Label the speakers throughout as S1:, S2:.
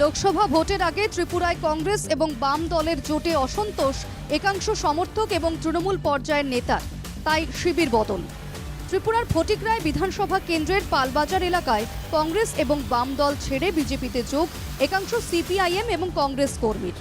S1: লোকসভা ভোটের আগে ত্রিপুরায় কংগ্রেস এবং বাম দলের জোটে অসন্তোষ, একাংশ সমর্থক এবং তৃণমূল পর্যায়ের নেতা। তাই শিবির বদল। ত্রিপুরার ফটিকরায় বিধানসভা কেন্দ্রের পালবাজার এলাকায় কংগ্রেস এবং বাম দল ছেড়ে বিজেপিতে যোগ, একাংশ সিপিআইএম এবং কংগ্রেস কর্মীর।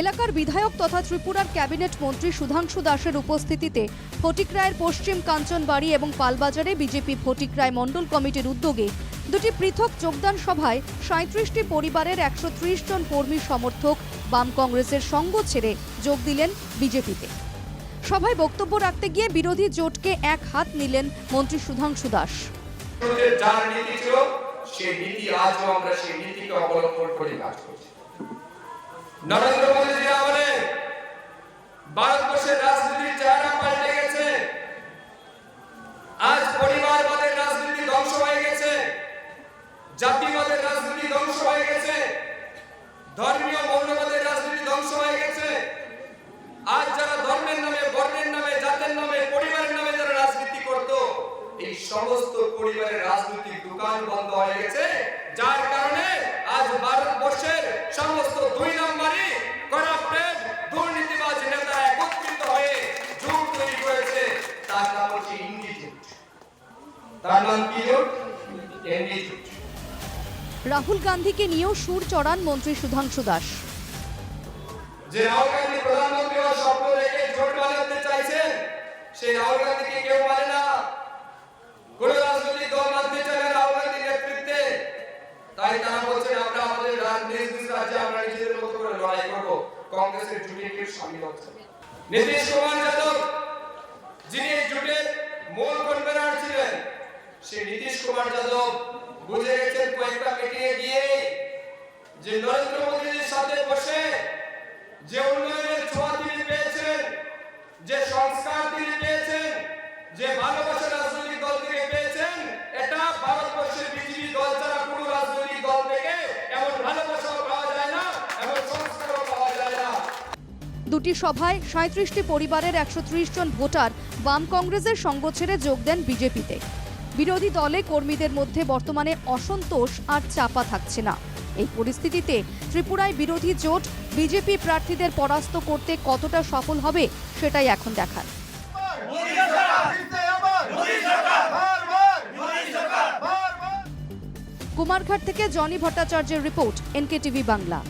S1: এলাকার বিধায়ক তথা ত্রিপুরার ক্যাবিনেট মন্ত্রী সুধাংশু দাসের উপস্থিতিতে ফটিকরায়ের পশ্চিম কাঞ্চনবাড়ি এবং পালবাজারে বিজেপি ফটিকরায় মণ্ডল কমিটির উদ্যোগে দুটি পৃথক যোগদান সভায় সাঁত্রিশটি পরিবারের একশো ত্রিশ জন কর্মী সমর্থক বাম কংগ্রেসের সঙ্গ ছেড়ে যোগ দিলেন বিজেপিতে। সভায় বক্তব্য রাখতে গিয়ে বিরোধী জোটকে এক হাত নিলেন মন্ত্রী সুধাংশু দাস।
S2: নীতি আজও আমরা সেই নীতিকে অবলম্বন করে কাজ করছি। নরেন্দ্র মোদীজি আমলে ভারতবর্ষের রাজনীতির চেহারা পাল্টে গেছে। আজ পরিবারবাদের রাজনীতি ধ্বংস হয়ে গেছে। জাতিবাদের রাজনীতি ধ্বংস হয়ে গেছে। ধর্মীয় মৌলবাদের রাজনীতি ধ্বংস হয়ে গেছে। আজ যারা ধর্মের নামে, বর্ণের নামে, জাতের নামে, পরিবারের নামে যারা রাজনীতি করত, এই সমস্ত পরিবারের রাজনৈতিক দোকান বন্ধ হয়ে গেছে। তার নাম কি জোট
S1: রাহুল গান্ধীকে নিয়েও সুর চড়ান মন্ত্রী সুধাংশু দাস।
S2: যে রাহুল গান্ধী প্রধানমন্ত্রী হওয়ার স্বপ্ন রেখে জোট বানাতে চাইছেন সেই রাহুল গান্ধীকে কেউ মানে না। কোন রাজনৈতিক দল মানতে চায় না রাহুল গান্ধীর নেতৃত্বে। তাই তারা বলছেন আমরা আমাদের রাজ- নিজ নিজ রাজ্যে আমরা নিজেদের মতো করে লড়াই করব। কংগ্রেসের জুটে কেউ সামিল হচ্ছে নীতিশ কুমার যাদব যিনি এই সেই নীতিশ কুমার যাদব বুঝে গেছেন কয়েকটা যে নরেন্দ্র সাথে বসে যে উন্নয়নের ছোঁয়া তিনি পেয়েছেন, যে সংস্কার তিনি পেয়েছেন, যে ভালোবাসা রাজনৈতিক দল পেয়েছেন, এটা ভারতবর্ষের বিজেপি দল ছাড়া রাজনৈতিক দল থেকে এমন ভালোবাসাও পাওয়া যায় না, এমন সংস্কারও পাওয়া যায় না।
S1: দুটি সভায় সাঁত্রিশটি পরিবারের একশো ত্রিশ জন ভোটার বাম কংগ্রেসের সঙ্গ ছেড়ে যোগ দেন বিজেপিতে। বিরোধী দলে কর্মীদের মধ্যে বর্তমানে অসন্তোষ আর চাপা থাকছে না। এই পরিস্থিতিতে ত্রিপুরায় বিরোধী জোট বিজেপি প্রার্থীদের পরাস্ত করতে কতটা সফল হবে সেটাই এখন দেখার। কুমারঘাট থেকে জনি ভট্টাচার্যের রিপোর্ট এনকে টিভি বাংলা।